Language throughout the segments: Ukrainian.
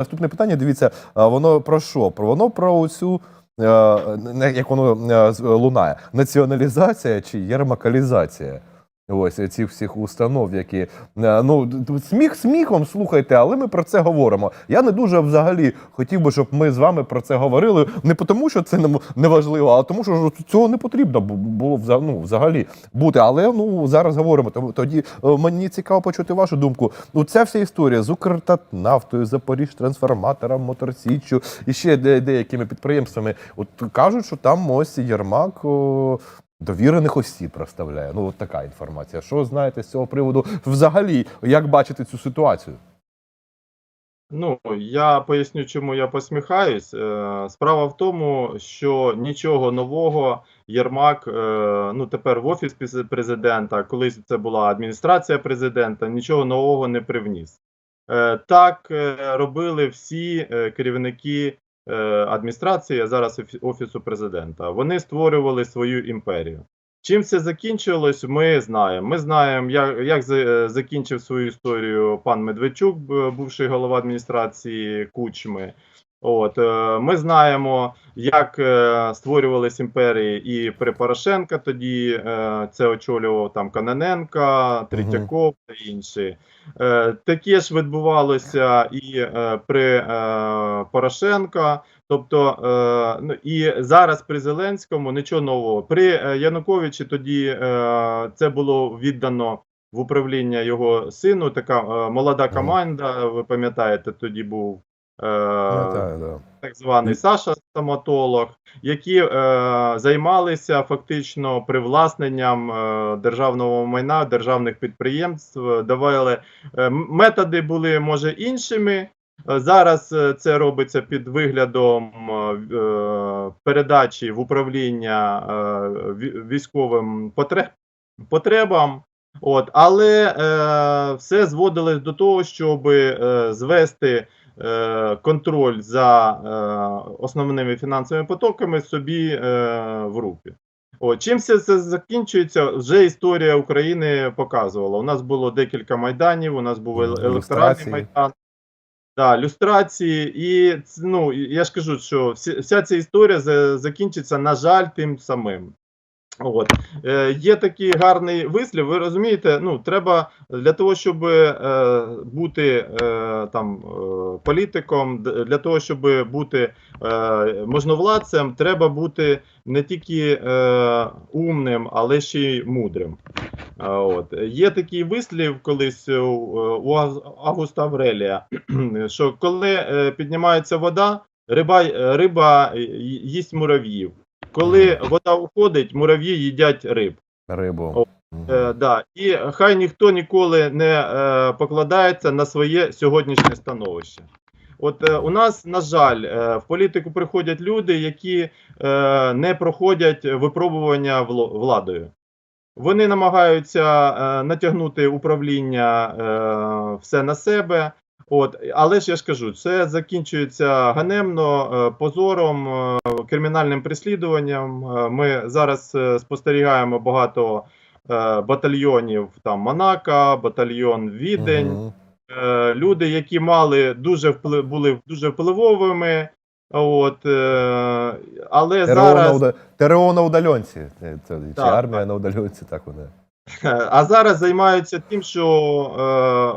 Наступне питання, дивіться, воно про що? Воно про цю, е, як воно е, лунає, націоналізація чи єрмакалізація? Ось цих всіх установ, які е, ну сміх сміхом слухайте, але ми про це говоримо. Я не дуже взагалі хотів би, щоб ми з вами про це говорили. Не тому, що це не, важливо, а тому, що цього не потрібно було ну, взагалі бути. Але ну зараз говоримо. Тоді е, мені цікаво почути вашу думку. Ну, ця вся історія з Укртатнафтою, Запоріж трансформатором, Моторсіччю і ще деякими підприємствами. От кажуть, що там ось Єрмак. О, Довірених осіб розставляє. Ну, от така інформація. Що знаєте з цього приводу взагалі, як бачите цю ситуацію? Ну, я поясню, чому я посміхаюсь. Е, Справа в тому, що нічого нового Єрмак, е, ну тепер в офіс президента, колись це була адміністрація президента, нічого нового не привніс. Е, Так робили всі керівники адміністрації, а зараз офісу президента. Вони створювали свою імперію. Чим це закінчилось, ми знаємо. Ми знаємо, як, як закінчив свою історію пан Медведчук, бувший голова адміністрації Кучми. От е, ми знаємо, як е, створювались імперії і при Порошенка. Тоді е, це очолював там Каноненка, Третьяков та інші. Таке ж відбувалося і при Порошенка. Тобто, ну і зараз при Зеленському нічого нового. При Януковичі тоді це було віддано в управління його сину. Така молода команда. Ви пам'ятаєте, тоді був. Е, так званий Саша стоматолог, які е, займалися фактично привласненням е, державного майна, державних підприємств, давали методи були може іншими. Зараз це робиться під виглядом передачі в управління військовим потребам. От, але е, все зводилось до того, щоб е, звести контроль за е, основними фінансовими потоками собі е, в руки. От, чим все це закінчується, вже історія України показувала. У нас було декілька майданів, у нас був ел- електоральний майдан. Да, люстрації, і ну я ж кажу, що вся ця історія закінчиться, на жаль, тим самим. От е, є такий гарний вислів. Ви розумієте, ну треба для того, щоб е, бути е, там е, політиком, для того, щоб бути е, можновладцем, треба бути не тільки е, умним, але ще й мудрим. От є такий вислів колись у, Августа Аврелія, що коли е, піднімається вода, риба, риба їсть мурав'їв. Коли вода уходить, мурав'ї їдять риб. Рибу. О, Е, да. І хай ніхто ніколи не е, покладається на своє сьогоднішнє становище. От е, у нас, на жаль, е, в політику приходять люди, які е, не проходять випробування владою. Вони намагаються е, натягнути управління е, все на себе. От, але ж я ж кажу, це закінчується ганебно, е, позором, е, кримінальним переслідуванням. Е, Ми зараз спостерігаємо багато батальйонів там Монако, батальйон Відень. Е, люди, які мали дуже вплив, були дуже впливовими. От, але ТРО, зараз на, уда- ТРО на удаленці. Це, чи Так, армія на удаленці, так вони. А зараз займаються тим, що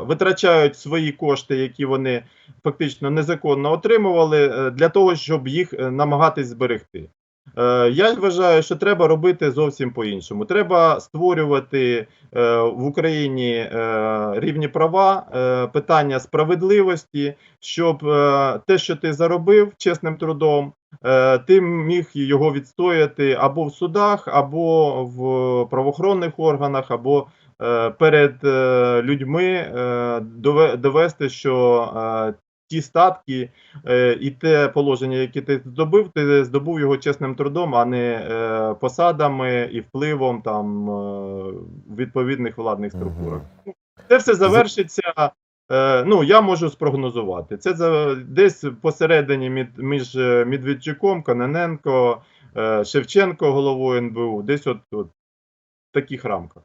е, витрачають свої кошти, які вони фактично незаконно отримували, е, для того, щоб їх е, намагатись зберегти. Е, я вважаю, що треба робити зовсім по-іншому. Треба створювати е, в Україні е, рівні права, е, питання справедливості, щоб е, те, що ти заробив чесним трудом, ти міг його відстояти або в судах, або в правоохоронних органах, або е, перед е, людьми е, довести, що е, ті статки е, і те положення, яке ти здобув, ти здобув його чесним трудом, а не е, посадами і впливом там е, відповідних владних структурах. Це все завершиться. Е, ну, я можу спрогнозувати. Це за десь посередині між е, Медведчуком, Каноненко, е, Шевченко головою НБУ, десь от, от в таких рамках.